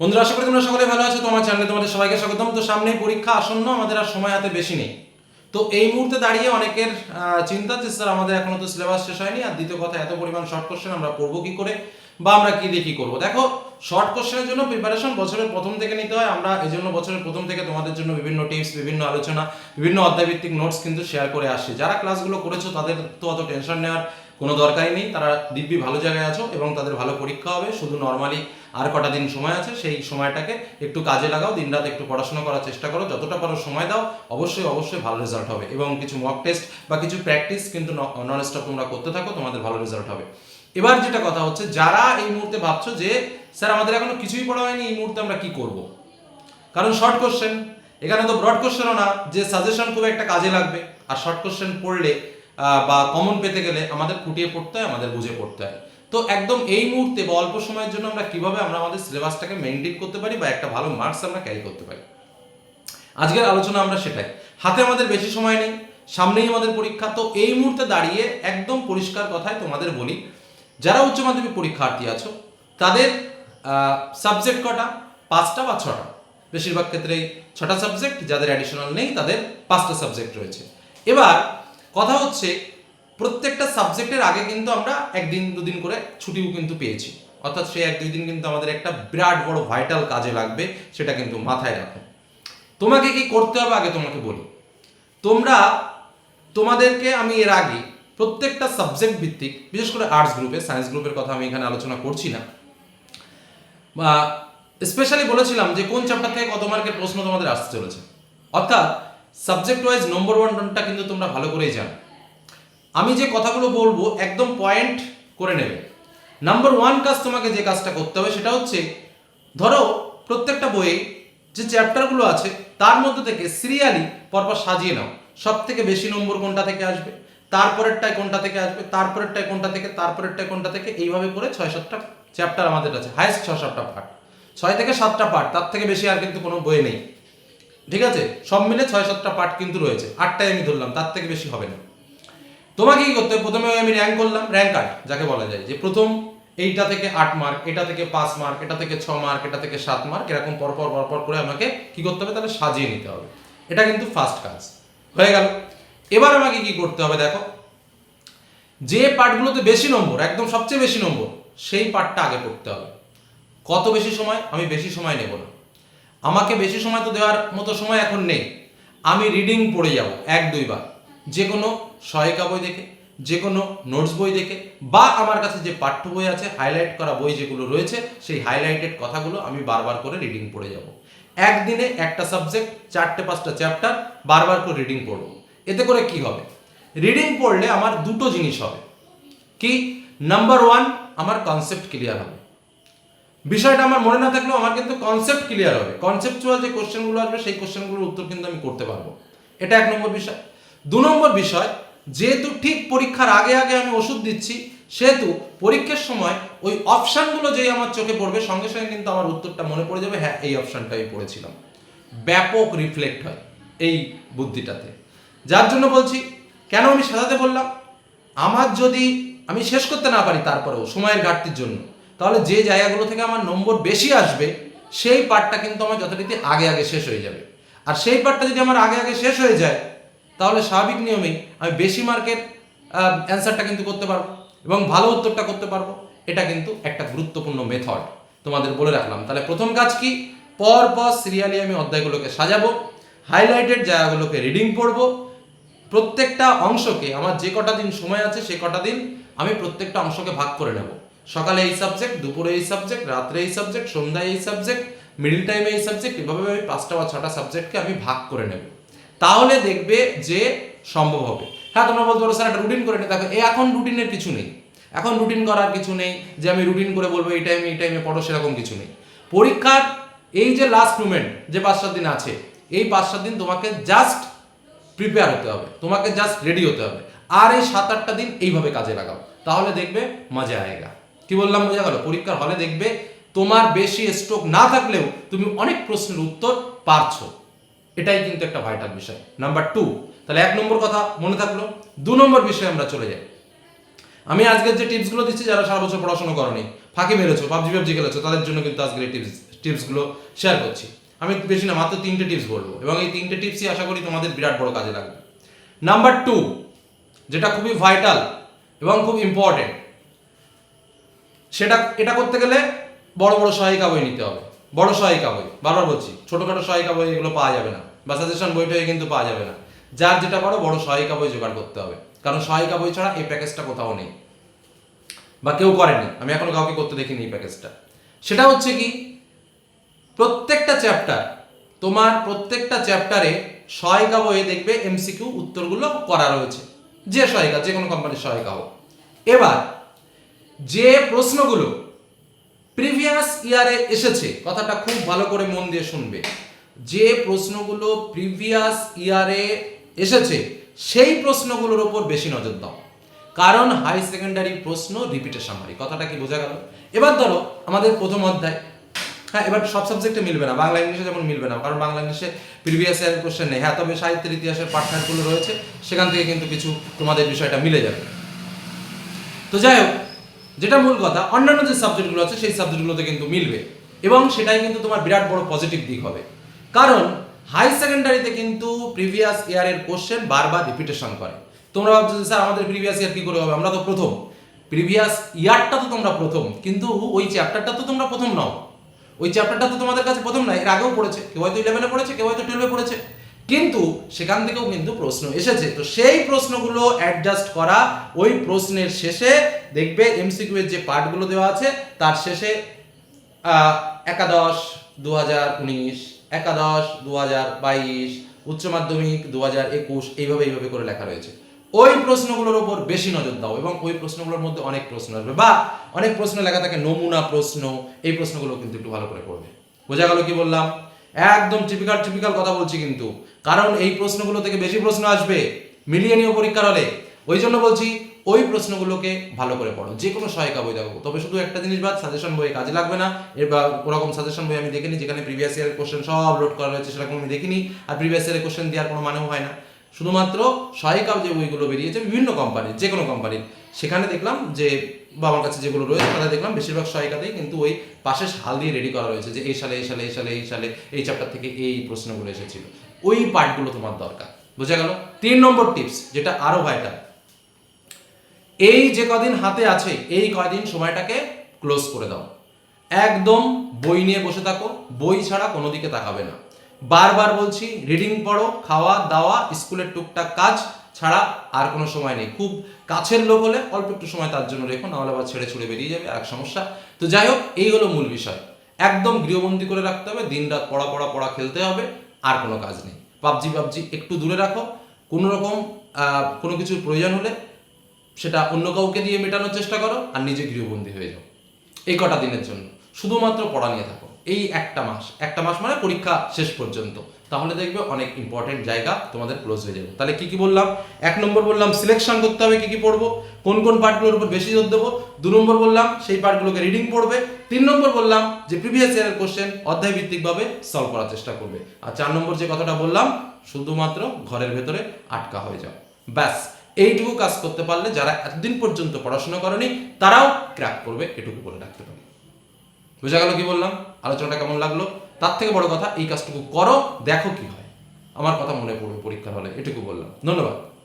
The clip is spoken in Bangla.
বন্ধুরা, আশা করি তোমরা সকলে ভালো আছো। তোমার চ্যানেলে তোমাদের সবাইকে স্বাগতম। তো সামনেই পরীক্ষা আসন্ন, আমাদের আর সময় হাতে বেশি নেই। তো এই মুহূর্তে দাঁড়িয়ে অনেকের চিন্তা যে, স্যার, আমাদের এখনও তো সিলেবাস শেষ হয়নি, আর দ্বিতীয় কথা, এত পরিমাণ শর্ট কোশ্চেন আমরা পড়ব কি করে? বা আমরা কি দিয়ে কি করব? দেখো শর্ট কোশ্চেনের জন্য প্রিপারেশন বছরের প্রথম থেকে নিতে হয়। আমরা এই জন্য বছরের প্রথম থেকে তোমাদের জন্য বিভিন্ন টিপস বিভিন্ন আলোচনা, বিভিন্ন অধ্যায়ভিত্তিক নোটস কিন্তু শেয়ার করে আসছি। যারা ক্লাসগুলো করেছ, তাদের তো অত টেনশন নেওয়ার কোনো দরকারই নেই। তারা দিব্যি ভালো জায়গায় আছো এবং তাদের ভালো পরীক্ষা হবে। শুধু নর্মালি আর কটা দিন সময় আছে, সেই সময়টাকে একটু কাজে লাগাও, দিনরাত একটু পড়াশোনা করার চেষ্টা করো। যতটা পারো সময় দাও, অবশ্যই অবশ্যই ভালো রেজাল্ট হবে। এবং কিছু মক টেস্ট বা কিছু প্র্যাকটিস কিন্তু নন স্টপ তোমরা করতে থাকো, তোমাদের ভালো রেজাল্ট হবে। এবার যেটা কথা হচ্ছে, যারা এই মুহূর্তে ভাবছ যে, স্যার, আমাদের এখনও কিছুই পড়া হয়নি, এই মুহূর্তে আমরা কি করব? কারণ শর্ট কোশ্চেন এখানে তো ব্রড কোশ্চেনও না, যে সাজেশন খুব একটা কাজে লাগবে। আর শর্ট কোশ্চেন পড়লে বা কমন পেতে গেলে আমাদের খুঁটিয়ে পড়তে হয়, আমাদের বুঝে পড়তে হয়। তো একদম এই মুহূর্তে বা অল্প সময়ের জন্য আমরা কীভাবে আমরা আমাদের সিলেবাসটাকে মেনটেন করতে পারি বা একটা ভালো মার্কস আমরা ক্যারি করতে পারি? আজকের আলোচনা আমরা সেটাই। হাতে আমাদের বেশি সময় নেই, সামনেই আমাদের পরীক্ষা। তো এই মুহূর্তে দাঁড়িয়ে একদম পরিষ্কার কথায় তোমাদের বলি। যারা উচ্চ মাধ্যমিক পরীক্ষার্থী আছো, তাদের সাবজেক্ট কটা? পাঁচটা বা ছটা? বেশিরভাগ ক্ষেত্রেই ছটা সাবজেক্ট যাদের অ্যাডিশনাল নেই, তাদের পাঁচটা সাবজেক্ট রয়েছে। এবার কথা হচ্ছে প্রত্যেকটা সাবজেক্টের আগে কিন্তু আমরা একদিন, দুদিন করে ছুটিও কিন্তু পেয়েছি। অর্থাৎ সেই এক দুই দিন কিন্তু আমাদের একটা বিরাট বড় ভাইটাল কাজে লাগবে, সেটা কিন্তু মাথায় রাখো। তোমাকে কি করতে হবে আগে তোমাকে বলি। তোমরা, তোমাদেরকে আমি এর আগে প্রত্যেকটা সাবজেক্ট ভিত্তিক, বিশেষ করে আর্টস গ্রুপে সায়েন্স গ্রুপের কথা আমি এখানে আলোচনা করছি না, বা স্পেশালি বলেছিলাম যে কোন চ্যাপ্টার থেকে কত মার্কের প্রশ্ন তোমাদের আসতে চলেছে। অর্থাৎ সাবজেক্ট ওয়াইজ নম্বর ওয়ানটা কিন্তু তোমরা ভালো করেই জানো। আমি যে কথাগুলো বলব একদম পয়েন্ট করে নেবে। নাম্বার ওয়ান কাজ তোমাকে যে কাজটা করতে হবে সেটা হচ্ছে, ধরো প্রত্যেকটা বইয়ে যে চ্যাপ্টারগুলো আছে, তার মধ্যে থেকে সিরিয়ালি পরপর সাজিয়ে নাও। সব থেকে বেশি নম্বর কোনটা থেকে আসবে? তারপরেরটায় কোনটা থেকে আসবে? তারপরেরটায় কোনটা থেকে? তারপরেরটায় কোনটা থেকে? এইভাবে করে ছয় সাতটা চ্যাপ্টার আমাদের আছে। হায়েস্ট ছয় সাতটা পার্ট ছয় থেকে সাতটা পার্ট তার থেকে বেশি আর কিন্তু কোনো বই নেই। ঠিক আছে? সব মিলে ছয় সাতটা পার্ট কিন্তু রয়েছে। আটটাই আমি ধরলাম, তার থেকে বেশি হবে না। তোমাকে কি করতে হবে? প্রথমে আমি র্যাঙ্ক করলাম। র্যাঙ্ক কার্ড যাকে বলা যায়। যে প্রথম এইটা থেকে আট মার্ক এটা থেকে পাঁচ মার্ক এটা থেকে ছ মার্ক এটা থেকে সাত মার্ক এরকম পরপর পরপর করে আমাকে কি করতে হবে? তাহলে সাজিয়ে নিতে হবে। এটা কিন্তু ফার্স্ট কাজ। হয়ে গেল। এবার আমাকে কি করতে হবে দেখো? যে পার্টগুলোতে বেশি নম্বর, একদম সবচেয়ে বেশি নম্বর, সেই পার্টটা আগে পড়তে হবে। কত বেশি সময়? আমি বেশি সময় নেব না। আমাকে বেশি সময় তো দেওয়ার মতো সময় এখন নেই। আমি রিডিং পড়ে যাব, এক দুইবার। যে কোনো সহায়িকা বই দেখে যে কোনো নোটস বই দেখে, বা আমার কাছে যে পাঠ্য বই আছে হাইলাইট করা বই যেগুলো রয়েছে, সেই হাইলাইটেড কথাগুলো আমি বারবার করে রিডিং পড়ে যাব। একদিনে একটা সাবজেক্ট চারটে, পাঁচটা চ্যাপ্টার বারবার করে রিডিং পড়ব। এতে করে কি হবে? রিডিং পড়লে আমার দুটো জিনিস হবে। কি? নাম্বার ওয়ান আমার কনসেপ্ট ক্লিয়ার হবে। বিষয়টা আমার মনে না থাকলেও আমার কিন্তু কনসেপ্ট ক্লিয়ার হবে। কনসেপচুয়াল যে কোশ্চেনগুলো আসবে, সেই কোশ্চেনগুলোর উত্তর কিন্তু আমি করতে পারব। এটা এক নম্বর বিষয়। দু নম্বর বিষয়, যেহেতু ঠিক পরীক্ষার আগে আগে আমি ওষুধ দিচ্ছি, সেহেতু পরীক্ষার সময় ওই অপশানগুলো যেই আমার চোখে পড়বে, সঙ্গে সঙ্গে কিন্তু আমার উত্তরটা মনে পড়ে যাবে হ্যাঁ এই অপশানটা আমি পড়েছিলাম। ব্যাপক রিফ্লেক্ট হয় এই বুদ্ধিটাতে। যার জন্য বলছি, কেন আমি সাজাতে বললাম? আমার যদি আমি শেষ করতে না পারি তারপরেও সময়ের ঘাটতির জন্য, তাহলে যে জায়গাগুলো থেকে আমার নম্বর বেশি আসবে, সেই পার্টটা কিন্তু আমার যথারীতি আগে আগে শেষ হয়ে যাবে। আর সেই পার্টটা যদি আমার আগে আগে শেষ হয়ে যায় তাহলে স্বাভাবিক নিয়মেই আমি বেশি মার্কের অ্যান্সারটা কিন্তু করতে পারব এবং ভালো উত্তরটা করতে পারব। এটা কিন্তু একটা গুরুত্বপূর্ণ মেথড তোমাদের বলে রাখলাম। তাহলে প্রথম কাজ কি? পর পর সিরিয়ালি আমি অধ্যায়গুলোকে সাজাবো হাইলাইটেড জায়গাগুলোকে রিডিং পড়ব। প্রত্যেকটা অংশকে, আমার যে কটা দিন সময় আছে সে কটা দিন আমি প্রত্যেকটা অংশকে ভাগ করে নেব। সকালে এই সাবজেক্ট দুপুরে এই সাবজেক্ট রাত্রে এই সাবজেক্ট সন্ধ্যায় এই সাবজেক্ট মিডিল টাইমে এই সাবজেক্ট এভাবে আমি পাঁচটা বা ছটা সাবজেক্টকে আমি ভাগ করে নেব। তাহলে দেখবে যে সম্ভব হবে। হ্যাঁ তোমরা বলতে পারো, স্যার, একটা রুটিন করে নে দেখো এখন রুটিনের কিছু নেই। এখন রুটিন করার কিছু নেই, যে আমি রুটিন করে বলব, এই টাইমে এই টাইমে পড়ো, সেরকম কিছু নেই। পরীক্ষার এই যে লাস্ট মুমেন্ট যে পাঁচ সাত দিন আছে, এই পাঁচ সাত দিন তোমাকে জাস্ট প্রিপেয়ার হতে হবে। তোমাকে জাস্ট রেডি হতে হবে। আর এই সাত আটটা দিন এইভাবে কাজে লাগাও। তাহলে দেখবে মজা আয়েগা। কি বললাম, বোঝা গেল? পরীক্ষার হলে দেখবে তোমার বেশি স্ট্রোক না থাকলেও তুমি অনেক প্রশ্নের উত্তর পারছ। এটাই কিন্তু একটা ভাইটাল বিষয়। নাম্বার টু তাহলে এক নম্বর কথা মনে থাকল, দু নম্বর বিষয়ে আমরা চলে যাই। আমি আজকের যে টিপসগুলো দিচ্ছি, যারা সারা বছর পড়াশোনা করনি, ফাঁকি মেরেছো, পাবজি পাবজি খেলেছো, তাদের জন্য কিন্তু আজকের এই টিপস টিপসগুলো শেয়ার করছি। আমি বেশি না, মাত্র তিনটে টিপস বলব, এবং এই তিনটে টিপসই আশা করি তোমাদের বিরাট বড় কাজে লাগবে। নাম্বার টু যেটা খুবই ভাইটাল এবং খুব ইম্পর্টেন্ট সেটা, এটা করতে গেলে বড় বড় সহায়িকা বই নিতে হবে। বড় সহায়িকা বই, বারবার বলছি, ছোটখাটো সহায়িকা বই এগুলো পাওয়া যাবে না বা সাজেশন বইটাই কিন্তু পাওয়া যাবে না। যার যেটা পারো বড় সহায়িকা বই জোগাড় করতে হবে। কারণ সহায়িকা বই ছাড়া এই প্যাকেজটা কোথাও নেই। বা কেউ করেনি। আমি এখনও কাউকে করতে দেখিনি এই প্যাকেজটা সেটা হচ্ছে কি, প্রত্যেকটা চ্যাপ্টার তোমার প্রত্যেকটা চ্যাপ্টারে সহায়িকা বইয়ে দেখবে এমসিকিউ উত্তরগুলো করা রয়েছে। যে সহায়িকা, যে কোনো কোম্পানির সহায়িকা হোক। এবার, যে প্রশ্নগুলো প্রিভিয়াস ইয়ারে এসেছে। কথাটা খুব ভালো করে মন দিয়ে শুনবে। যে প্রশ্নগুলো প্রিভিয়াস ইয়ারে এসেছে, সেই প্রশ্নগুলোর ওপর বেশি নজর দাও। কারণ হাই সেকেন্ডারি প্রশ্ন রিপিটেশন হয়। কথাটা কি বোঝা গেল? এবার ধরো, আমাদের প্রথম অধ্যায়। হ্যাঁ এবার সব সাবজেক্টে মিলবে না। বাংলা, ইংলিশে যেমন মিলবে না, কারণ বাংলা, ইংলিশে প্রিভিয়াস ইয়ারের কোশ্চেন নেই। হ্যাঁ তবে সাহিত্যের ইতিহাসের পাঠ্যাগুলো রয়েছে। সেখান থেকে কিন্তু কিছু তোমাদের বিষয়টা মিলে যাবে। তো যাই হোক যেটা মূল কথা, অন্যান্য যে সাবজেক্টগুলো আছে, সেই সাবজেক্টগুলোতে কিন্তু মিলবে। এবং সেটাই কিন্তু তোমার বিরাট বড় পজিটিভ দিক হবে। কারণ হাই সেকেন্ডারিতে কিন্তু প্রিভিয়াস ইয়ারের কোশ্চেন বারবার রিপিটেশন করে। তোমরা ভাবছ স্যার, আমাদের প্রিভিয়াস ইয়ার কি করে হবে? আমরা তো প্রথম। প্রিভিয়াস ইয়ারটা তো তোমরা প্রথম, কিন্তু ওই চ্যাপ্টারটা তো তোমরা প্রথম নাও। ওই চ্যাপ্টারটা তো তোমাদের কাছে প্রথম না এর আগেও পড়েছে। কেউ হয়তো ইলেভেনে পড়েছে, কেউ হয়তো টুয়েলভে পড়েছে। কিন্তু সেখান থেকেও কিন্তু প্রশ্ন এসেছে। তো সেই প্রশ্নগুলো অ্যাডজাস্ট করা ওই প্রশ্নের শেষে দেখবে এমসিকিউ এর যে পার্টগুলো দেওয়া আছে, তার শেষে একাদশ দু হাজার উনিশ, একাদশ দু হাজার বাইশ, উচ্চ মাধ্যমিক দু হাজার একুশ, এইভাবে এইভাবে করে লেখা রয়েছে। ওই প্রশ্নগুলোর ওপর বেশি নজর দাও এবং ওই প্রশ্নগুলোর মধ্যে অনেক প্রশ্ন আসবে বা অনেক প্রশ্ন লেখা থাকে, নমুনা প্রশ্ন, এই প্রশ্নগুলো কিন্তু একটু ভালো করে পড়বে। বোঝা গেল কি বললাম? একদম টিপিক্যাল টিপিক্যাল কথা বলছি কিন্তু। কারণ এই প্রশ্নগুলো থেকে বেশি প্রশ্ন আসবে মিলিয়ে পরীক্ষার হলে। ওই জন্য বলছি, ওই প্রশ্নগুলোকে ভালো করে পড়ো। যে কোনো সহায়িকা বই দেখো। তবে শুধু একটা জিনিস বাদ সাজেশন বই কাজে লাগবে না। বা, ওরকম সাজেশন বই আমি দেখিনি, যেখানে প্রিভিয়াস ইয়ারের কোশ্চেন সব লোড করা রয়েছে, সেরকম আমি দেখিনি। আর প্রিভিয়াস ইয়ারের কোশ্চেন দেওয়ার কোনো মানেও হয় না। শুধুমাত্র সহায়িকা যে বইগুলো বেরিয়েছে, বিভিন্ন কোম্পানির যে কোনো কোম্পানির সেখানে দেখলাম যে বা আমার কাছে যেগুলো রয়েছে তাদের দেখলাম বেশিরভাগ সহায়িকাতেই কিন্তু ওই পাশে হাল দিয়ে রেডি করা রয়েছে যে এই সালে এই সালে এই সালে এই সালে এই চ্যাপ্টার থেকে এই প্রশ্নগুলো এসেছিল। ওই পার্টগুলো তোমার দরকার। বোঝা গেল? তিন নম্বর টিপস যেটা আরও ভাইটাল এই যে কদিন হাতে আছে, এই কদিন সময়টাকে ক্লোজ করে দাও। একদম বই নিয়ে বসে থাকো, বই ছাড়া কোনো দিকে তাকাবে না। বারবার বলছি রিডিং পড়ো, খাওয়া, দাওয়া স্কুলের টুকটাক কাজ ছাড়া আর কোনো সময় নেই। খুব কাছের লোক হলে অল্প একটু সময় তার জন্য রেখো, নাহলে আবার ছেড়ে ছুড়ে বেরিয়ে যাবে, আর এক সমস্যা। তো যাই হোক, এই হলো মূল বিষয়। একদম গৃহবন্দী করে রাখতে হবে দিন রাত পড়া পড়া পড়া খেলতে হবে, আর কোনো কাজ নেই। পাবজি পাবজি একটু দূরে রাখো। কোনো রকম কোনো কিছুর প্রয়োজন হলে সেটা অন্য কাউকে দিয়ে মেটানোর চেষ্টা করো, আর নিজে গৃহবন্দী হয়ে যাও। এই কটা দিনের জন্য। শুধুমাত্র পড়া নিয়ে থাকো। এই একটা মাস। একটা মাস মানে পরীক্ষা শেষ পর্যন্ত। তাহলে দেখবে অনেক ইম্পর্টেন্ট জায়গা তোমাদের ক্লোজ হয়ে যাবে। তাহলে কি কি বললাম? এক নম্বর বললাম সিলেকশন করতে হবে, কি কি পড়ব? কোন কোন পার্টগুলোর উপর বেশি জোর দেবো? দু নম্বর বললাম, সেই পার্টগুলোকে রিডিং পড়বে। তিন নম্বর বললাম যে প্রিভিয়াস ইয়ারের কোশ্চেন অধ্যায় ভিত্তিকভাবে সলভ করার চেষ্টা করবে। আর চার নম্বর যে কথাটা বললাম, শুধুমাত্র ঘরের ভেতরে আটকা হয়ে যাও। ব্যাস, এইটুকু কাজ করতে পারলে যারা এতদিন পর্যন্ত পড়াশোনা করেনি, তারাও ক্র্যাক করবে, এটুকু বলে রাখতে পারি। বোঝা গেল কি বললাম? আলোচনাটা কেমন লাগল? তার থেকে বড় কথা, এই কাজটুকু করো, দেখো কি হয়। আমার কথা মনে পড়বে পরীক্ষার হলে, এটুকু বললাম। ধন্যবাদ।